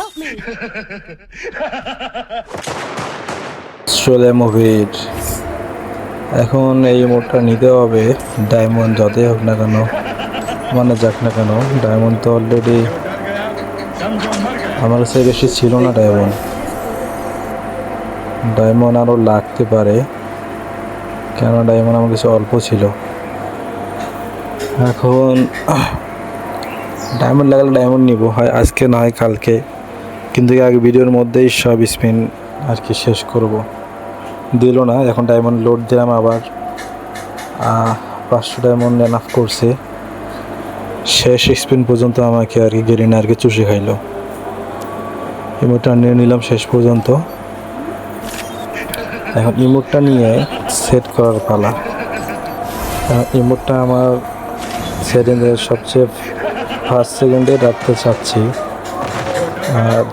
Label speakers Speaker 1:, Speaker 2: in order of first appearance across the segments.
Speaker 1: Help me!
Speaker 2: চলে মুভির। এখন এই মোটটা নিতে হবে। ডায়মন্ড যতই হোক না কেন মানে যাক না কেন, ডায়মন্ড তো অলরেডি আমার কাছে বেশি ছিল না ডায়মন্ড। ডায়মন্ড আরও লাগতে পারে কেন ডায়মন্ড আমার কাছে অল্প ছিল। এখন ডায়মন্ড লাগালে ডায়মন্ড নিব, হয় আজকে না হয় কালকে। কিন্তু আগে ভিডিওর মধ্যেই সব স্পিন আর কি শেষ করব। দিল না, এখন ডায়মন্ড লোড দিলাম আবার। পাঁচশো ডায়মন্ড এনাফ করছে। শেষ স্পিন পর্যন্ত আমাকে আর কি গেরিনা আর কি চুষে খাইলো। ইমোটটা নিয়ে নিলাম শেষ পর্যন্ত। এখন ইমোটটা নিয়ে সেট করার পালা। ইমোটটা আমার সেকেন্ডের সবচেয়ে ফার্স্ট সেকেন্ডে রাখতে চাচ্ছি।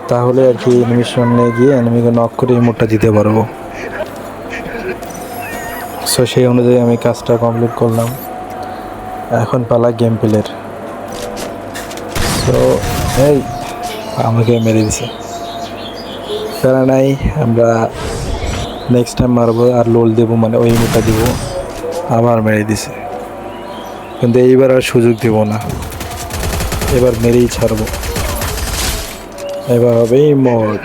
Speaker 2: তাহলে আর কি এনিমির সামনে গিয়ে এনিমিকে নক করে ইমোটটা দিতে পারব। সো সেই অনুযায়ী আমি কাজটা কমপ্লিট করলাম। এখন পালা গেম প্লের সো এই, আমাকে মেরে দিছে। প্যারা নাই, আমরা নেক্সট টাইম মারবো আর লোল দেবো মানে ওই ইমোটটা দিব। আবার মেরে দিছে। কিন্তু এইবার আর সুযোগ দেব না। এবার মেরেই ছাড়বো। এবার হবে ইমোট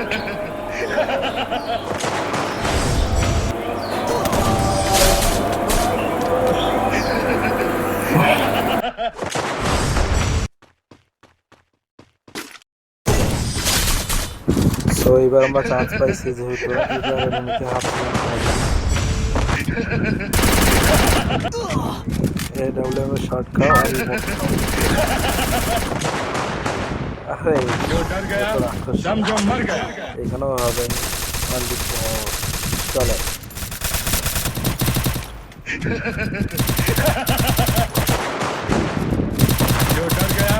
Speaker 2: সো এবার আমরা চান্স পাইছি যেহেতু এবার এনিমিকে হাফ এ শর্ট খাও ইমোট খাও আরে
Speaker 3: जो डर गया समझो मर गया
Speaker 2: এখানেও হবে আনলিমিটেড চলে
Speaker 3: जो डर गया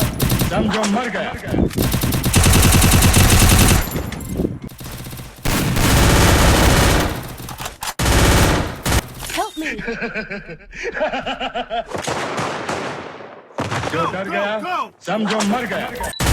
Speaker 3: समझो मर गया
Speaker 1: Help me!
Speaker 3: जो डर गया समझो मर गया